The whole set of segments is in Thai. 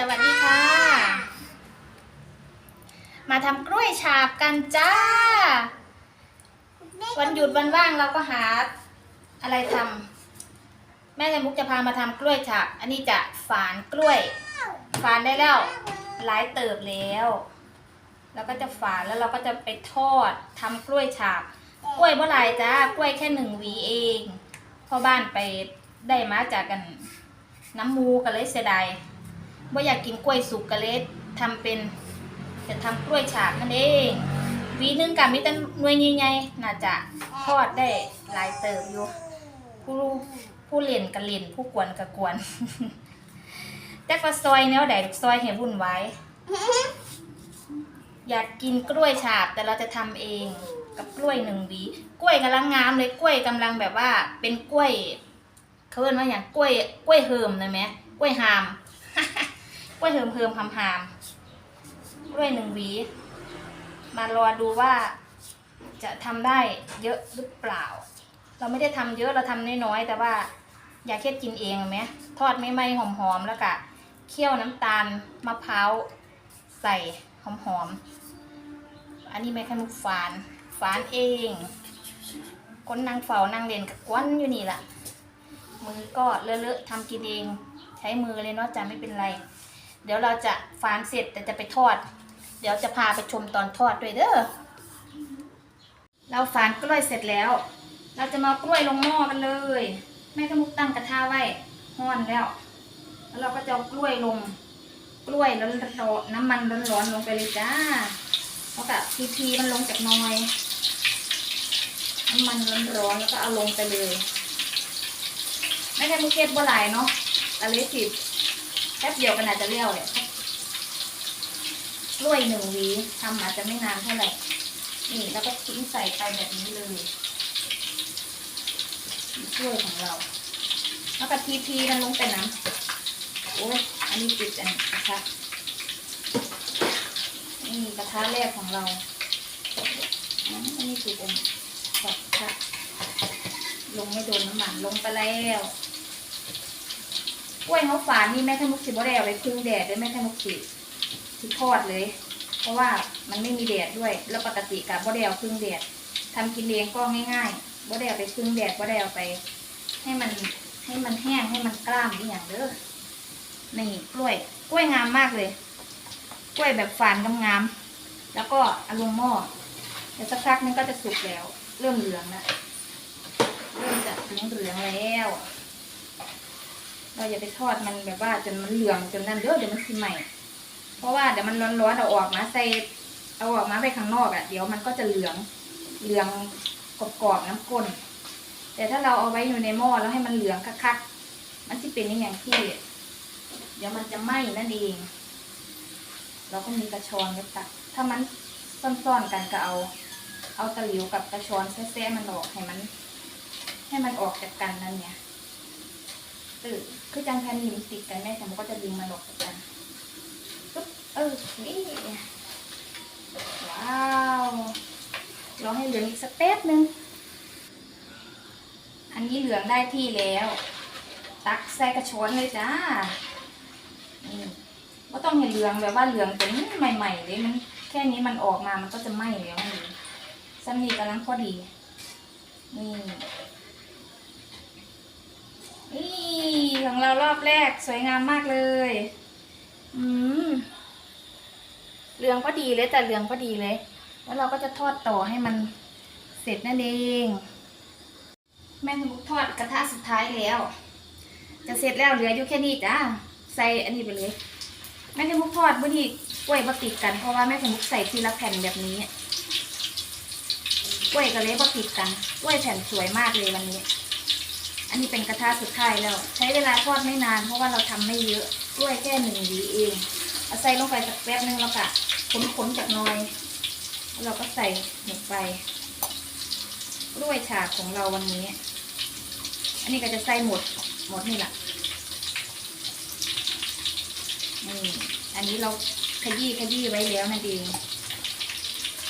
สวัสดีค่ะ มาทำกล้วยฉาบกันจ้า วันหยุดวันว่างเราก็หาอะไรทำแม่ไข่มุกจะพามาทำกล้วยฉาบ อันนี้จะฝานกล้วย ฝานได้แล้วหลายเติบแล้วแล้วก็จะฝานแล้วเราก็จะไปทอดทำกล้วยฉาบ กล้วยเมื่อไรจ้ากล้วยแค่หนึ่งหวีเองพ่อบ้านไปได้มาจากกันน้ำมูกันเลยเสียดาย ว่าอยากกินกล้วยสุกกันเลยทำเป็น จะทำกล้วยฉาบนั่นเองวีนึงกับมีแต่หน่วยใหญ่ๆน่าจะทอดได้หลายเติบอยู่ ผู้ผู้เล่นกับเล่นผู้กวนกับกวนแต่ก็ซอยแนวใดลูกซอยให้วุ่นไว้ อยากกินกล้วยฉาบแต่เราจะทำเองกับกล้วยหนึ่งหวี กล้วยกำลังงามเลยกล้วยกำลังแบบว่า เป็นกล้วยเขาเรียกว่าอย่างกล้วยกล้วยเฮิมเลยไหมกล้วยหาม กล้วยเฮิมเฮิมหามหามกล้วยหนึ่งหวี มารอดูว่าจะทำได้เยอะหรือเปล่า เราไม่ได้ทำเยอะเราทำน้อยๆแต่ว่าอยากเค็ดกินเองไหมทอดไม่ไหมหอมๆแล้วก็เคี่ยวน้ำตาลมะพร้าวใส่หอมๆอันนี้แม่ขมุกฝานฝานเองคนนางเฝ้านางเล่นกับกวนอยู่นี่แหละมือก็เลอะๆทำกินเอง ใช้มือเลยเนาะจ้ะไม่เป็นไร เดี๋ยวเราจะฝานเสร็จแต่จะไปทอด เดี๋ยวจะพาไปชมตอนทอดด้วยเด้อ เราฝานกล้วยเสร็จแล้ว เราจะมากล้วยลงหม้อกันเลย แม่ขมุกตั้งกระทะไว้ห้อนแล้ว แล้วเราก็จะกล้วยลง กล้วยร้อนๆน้ำมันร้อนๆลงไปเลยจ้าแล้วก็ทีทีมันลงจากน้อยน้ำมันร้อนๆแล้วก็เอาลงไปเลย ไม่ใช่มุกเก็ตบ่หลายเนาะตะเลสิบ แป๊บเดียวกันอาจจะเลี้ยวเนี่ยกล้วยหนึ่งวีทำอาจจะไม่นานเท่าไหร่ นี่แล้วก็ทิ้งใส่ไปแบบนี้เลยกล้วยของเรา แล้วก็ทีทีมันลงไปน้ำโอ้ยอันนี้ติดอันนี้นะคะนี่กระทะแรกของเรา อันนี้คือเป็นกระทะลงไม่โดนน้ำมันลงไปแล้ว กล้วยเขาฝานนี่แม่ขมุกสิบ่ได้เอาไปพึ่งแดดด้วยแม่ขมุกสิสิทอดเลย เพราะว่ามันไม่มีแดดด้วย แล้วปกติกับบ่ได้เอาพึ่งแดดทำกินเองก็ง่ายๆบ่ได้เอาไปพึ่งแดดบ่ได้เอาไป ให้มันให้มันแห้งให้มันกล้ามอีกอย่างเด้อนี่กล้วย กล้วยงามมากเลย กล้วยแบบฝานงามๆแล้วก็เอาลงหม้อเดี๋ยวสักพักนึงก็จะสุกแล้ว เริ่มเหลืองแล้วเริ่มจะเหลืองเหลืองๆแล้ว เราอย่าไปทอดมันแบบว่าจนมันเหลืองจนนั่นเด้อเดี๋ยวมันสิใหม่ เพราะว่าเดี๋ยวมันร้อนๆเอาออกมาใส่เอาออกมาไปข้างนอกอะ่ะ เดี๋ยวมันก็จะเหลืองเหลืองกรอบๆน้ำก้นแต่ถ้าเราเอาไว้อยู่ในหม้อแล้วให้มันเหลืองคักๆมันจะเป็นอย่างที่ เดี๋ยวมันจะไหม้นั่นเอง เราก็มีกระชอนไว้ตักถ้ามันซ่อนๆกันก็เอา เอาตะหลิวกับกระชอนแซ่ๆมันออกให้มัน ให้มันออกจากกันนั่นเนี่ย เออคือจังแผ่นหินติดกันแม่แต่มันก็จะดึงมันออกจากกันปึ๊บเออนี่ว้าวรอให้เหลืองอีกสักแป๊บนึง อันนี้เหลืองได้ที่แล้ว ตักใส่กระชอนเลยจ้านี่ก็ต้องเห็นเหลืองแบบว่าเหลืองเป็นใหม่ ๆ เลยมันแค่นี้มันออกมามันก็จะไหม้แล้วนี่ซัมนี่กำลังพอดีนี่ นี่ของเรารอบแรกสวยงามมากเลย อืมเหลืองพอดีเลยแต่เหลืองพอดีเลย แล้วเราก็จะทอดต่อให้มันเสร็จนั่นเอง แม่สมุกทอดกระทะสุดท้ายแล้ว จะเสร็จแล้วเหลืออยู่แค่นี้จ้าใส่อันนี้ไปเลยแม่ไข่มุกทอดบางทีกล้วยบติดกันเพราะว่าแม่ไข่มุกใส่ทีละแผ่นแบบนี้กล้วยกับเละบติดกันกล้วยแผ่นสวยมากเลยวันนี้อั นนี้เป็นกระทะสุดท้ายแล้ว ใช้เวลาทอดไม่นาน เพราะว่าเราทำไม่เยอะกล้วยแค่หนึ่งหวีเองเอาใส่ลงไปสักแป๊บนึงแล้วก็ค้นๆจากน้อยแล้วเราก็ใส่หมกไปกล้วยฉาบของเราวันนี้ อันนี้ก็จะใส่หมดหมดนี่แหละนี่อันนี้เราขยี้ขยี้ไว้แล้วนั่นเอง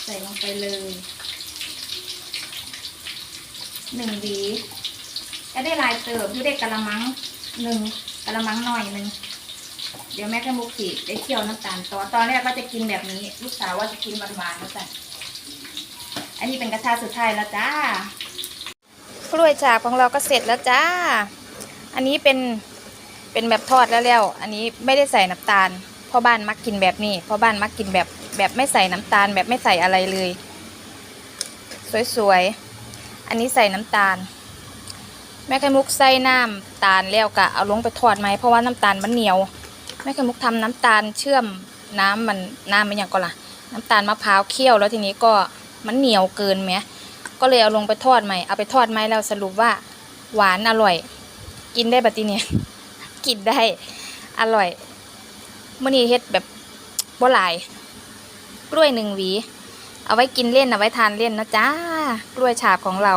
ใส่ลงไปเลยหนึ่งหวี ก็ได้ลายเติบอยู่ได้กะละมังหนึ่งกะละมังหน่อยหนึ่งเดี๋ยวแม่กับมุกสิได้เคี่ยวน้ำตาลตอนตอนแรกก็จะกินแบบนี้ ลูกสาวว่าจะกินหวานๆแล้วจ้ะอันนี้เป็นกระทะสุดท้ายแล้วจ้ากล้วยฉาบของเราก็เสร็จแล้วจ้า อันนี้เป็นเป็นแบบทอดแล้วแล้ว อันนี้ไม่ได้ใส่น้ำตาลพ่อบ้านมักกินแบบนี้พ่อบ้านมักกินแบบแบบไม่ใส่น้ำตาลแบบไม่ใส่อะไรเลย สวยๆ อันนี้ใส่น้ำตาล แม่ไข่มุกใส่น้ำตาลแล้วกะเอาลงไปทอดไหมเพราะว่าน้ำตาลมันเหนียว แม่ไข่มุกทำน้ำตาลเชื่อมน้ำมันน้ำมันอย่างก็ล่ะ น้ำตาลมะพร้าวเคี่ยวแล้วทีนี้ก็มันเหนียวเกินไหมก็เลยเอาลงไปทอดใหม่เอาไปทอดไหมแล้วสรุปว่าหวานอร่อย กินได้บัดทีเนี้ยกินได้อร่อยมื่อนี้เฮ็ดแบบบ่หลาย กล้วยหนึ่งหวี เอาไว้กินเล่นเอาไว้ทานเล่นนะจ้ากล้วยฉาบของเรา